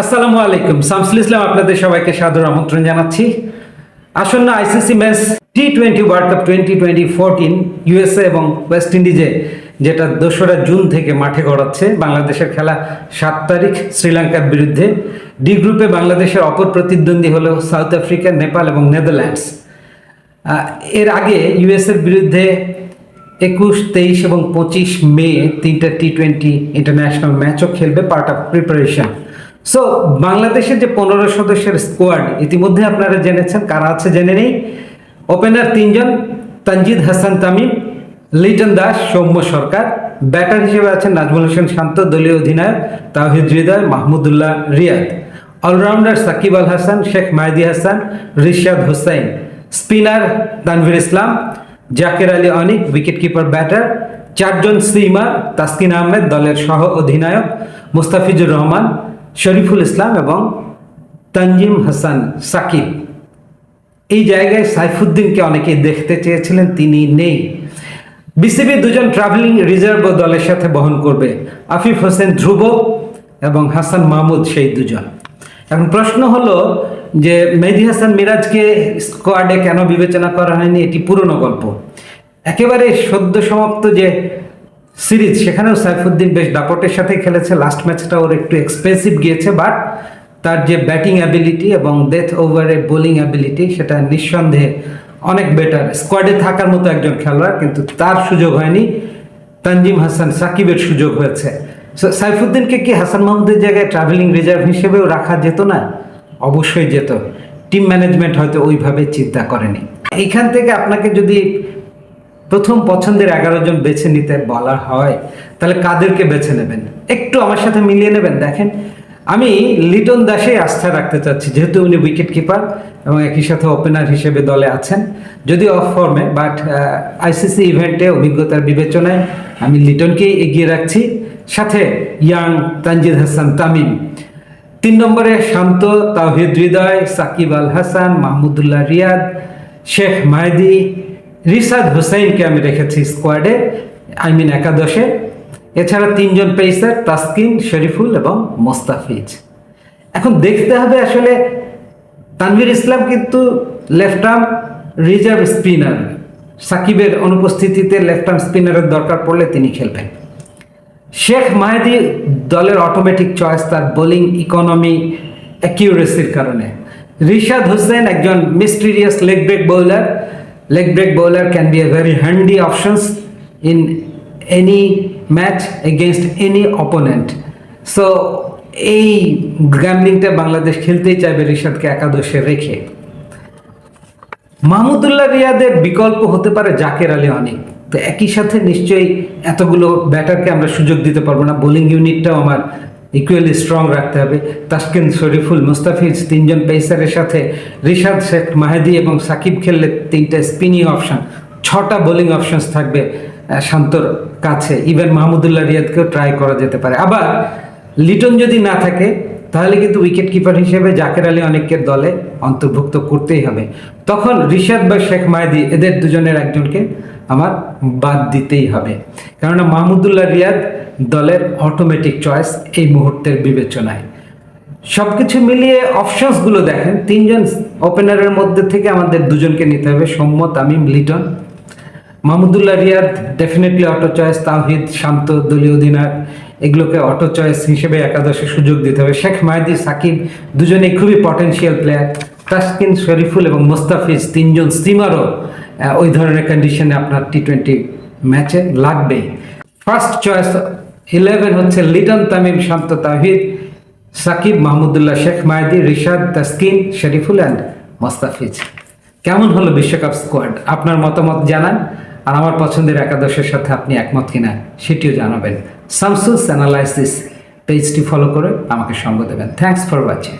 আসসালামু আলাইকুম। শামসুল ইসলাম, আপনাদের সবাইকে সাদর আমন্ত্রণ জানাচ্ছি। আসন্ন ICC match T twenty world cup twenty twenty fourteen USA এবং ওয়েস্ট ইন্ডিজে, যেটা দোসরা জুন থেকে মাঠে গড়াচ্ছে। বাংলাদেশের খেলা সাত তারিখ শ্রীলঙ্কার বিরুদ্ধে। ডি গ্রুপে বাংলাদেশের অপর প্রতিদ্বন্দ্বী হলো সাউথ আফ্রিকা নেপাল এবং নেদারল্যান্ডস। এর আগে ইউএসএর বিরুদ্ধে একুশ, তেইশ এবং পঁচিশ মে তিনটা টি টোয়েন্টি ইন্টারন্যাশনাল ম্যাচও খেলবে পার্ট অফ প্রিপারেশন সো বাংলাদেশের যে পনেরো সদস্যের স্কোয়াড ইতিমধ্যে আপনারা জেনেছেন, কারা আছে জেনে নেই? ওপেনার তিনজন, তানজিদ হাসান তামিম, লিটন দাস, সৌম্য সরকার। ব্যাটার হিসেবে আছেন নাজমুল হোসেন শান্ত, দলীয় অধিনায়ক Towhid Hridoy, Mahmudullah Riyad. Allrounder Shakib Al Hasan, Sheikh Mahedi Hasan, Rishad Hossain. Spinner Tanvir Islam, Jaker Ali Anik wicketkeeper batter চারজন সিমার তাসকিন আহমেদ, দলের সহ অধিনায়ক মুস্তাফিজুর রহমান। শরীফুল ইসলাম এবং তানজিম হাসান সাকিব। এই জায়গায় সাইফুদ্দিনকে অনেকে দেখতে চেয়েছিলেন, তিনি নেই। বিসিবি দুজন ট্রাভেলিং রিজার্ভ দলের সাথে বহন করবে। আফিফ হোসেন ধ্রুব এবং হাসান মাহমুদ সেই দুজন। এখন প্রশ্ন হলো যে মেহেদি হাসান মিরাজকে স্কোয়াডে কেন বিবেচনা করা হয়নি? এটি পুরনো গল্প। একেবারে সদ্য সমাপ্ত যে সিরিজ, সেখানেও সাইফুদ্দিন বেশ দাপটের সাথে খেলেছে। লাস্ট ম্যাচটা ওর একটু এক্সপেন্সিভ গিয়েছে বাট তার যে ব্যাটিং অ্যাবিলিটি এবং ডেথ ওভারে বোলিং অ্যাবিলিটি সেটা নিঃসন্দেহে অনেক বেটার স্কোয়াডে থাকার মতো একজন খেলোয়াড়, কিন্তু তার সুযোগ হয়নি। তানজিম হাসান সাকিবের সুযোগ হয়েছে। সাইফুদ্দিনকে কি হাসান মাহমুদের জায়গায় ট্রাভেলিং রিজার্ভ হিসেবেও রাখা যেত না? অবশ্যই যেত। টিম ম্যানেজমেন্ট হয়তো ওইভাবে চিন্তা করেনি। এইখান থেকে আপনাকে যদি প্রথম পছন্দের এগারো জন বেছে নিতে বলা হয়, তাহলে কাদেরকে বেছে নেবেন? একটু আমার সাথে মিলিয়ে নেবেন, দেখেন। আমি লিটন দাসে আস্থা রাখতে চাচ্ছি, যেহেতু উনি উইকেট কিপার এবং একই সাথে ওপেনার হিসেবে দলে আছেন। যদি অফ ফর্মে বাট আইসিসি ইভেন্টে অভিজ্ঞতার বিবেচনায় আমি লিটনকেই এগিয়ে রাখছি। সাথে ইয়াং তানজিদ হাসান তামিম। তিন নম্বরে শান্ত, তাওহিদ হৃদয়, সাকিব আল হাসান, মাহমুদুল্লাহ রিয়াদ, শেখ মাহেদি রিসাদ হুসাইনকে আমি রেখেছি স্কোয়াডে, আই মিন একাদশে। এছাড়া তিনজন পেসার, তাসকিন, শরীফুল এবং মোস্তাফিজ। এখন দেখতে হবে আসলে তানভীর ইসলাম কিন্তু লেফট আর্ম রিজার্ভ স্পিনার সাকিবের অনুপস্থিতিতে লেফট আর্ম স্পিনারের দরকার পড়লে তিনি খেলবেন। শেখ মাহেদি দলের অটোমেটিক চয়েস তার বোলিং ইকোনমি অ্যাকিউরেসির কারণে। রিশাদ হোসেন একজন mysterious leg break bowler leg break bowler can be a very handy options in any match against any opponent so এই গ্যামলিংটা বাংলাদেশ খেলতেই চাইবে রিশাদকে একাদশে রেখে। মাহমুদুল্লাহ রিয়াদের বিকল্প হতে পারে জাকের আলী অনেক তো একই সাথে নিশ্চয়ই এতগুলো ব্যাটারকে আমরা সুযোগ দিতে পারব না। বোলিং ইউনিটটাও আমার ইকুয়ালি স্ট্রং রাখতে হবে। তাসকিন শরীফুল মুস্তাফিজ তিনজন পেসারের সাথে রিশাদ শেখ মাহেদি এবং সাকিব খেললে তিনটে স্পিনিং অপশন ছটা বোলিং অপশানস থাকবে শান্তর কাছে। ইভেন মাহমুদুল্লাহ রিয়াদকেও ট্রাই করা যেতে পারে। আবার লিটন যদি না থাকে, তাহলে কিন্তু উইকেট কিপার হিসেবে জাকের আলী অনেকের দলে অন্তর্ভুক্ত করতেই হবে। তখন রিশাদ বা শেখ মাহেদি, এদের দুজনের একজনকে আমার বাদ দিতেই হবে। কেননা মাহমুদুল্লাহ রিয়াদ দলের অটোমেটিক চয়েস এই মুহূর্তের বিবেচনায়। সব কিছু মিলিয়ে অপশনসগুলো দেখেন, তিনজন ওপেনারের মধ্যে থেকে আমাদের দুজনকে নিতে হবে, Soumya, Tamim, Liton. Mahmudullah Riyad definitely auto choice Towhid, Shanto, দলীয় অধিনায়ক, এগুলোকে অটো চয়েস হিসেবে একাদশে সুযোগ দিতে হবে। শেখ মাহিদি, সাকিব, দুজনেই খুবই পটেনশিয়াল প্লেয়ার তাসকিন, শরীফুল এবং মোস্তাফিজ তিনজন স্টিমারও ওই ধরনের কন্ডিশনে আপনার টি টোয়েন্টি ম্যাচে লাগবেই ফার্স্ট চয়েস ইলেভেন হচ্ছে লিটন তামিম, শান্ত তাহিদ সাকিব, মাহমুদুল্লাহ শেখ মাহিদি রিশাদ, তাসকিন, শরীফুল অ্যান্ড মোস্তাফিজ। কেমন হলো বিশ্বকাপ স্কোয়াড আপনার মতামত জানান, আর আমার পছন্দের একাদশের সাথে আপনি একমত কিনা সেটিও জানাবেন। সামসুস অ্যানালাইসিস পেজটি ফলো করে আমাকে সঙ্গ দেবেন। Thanks for watching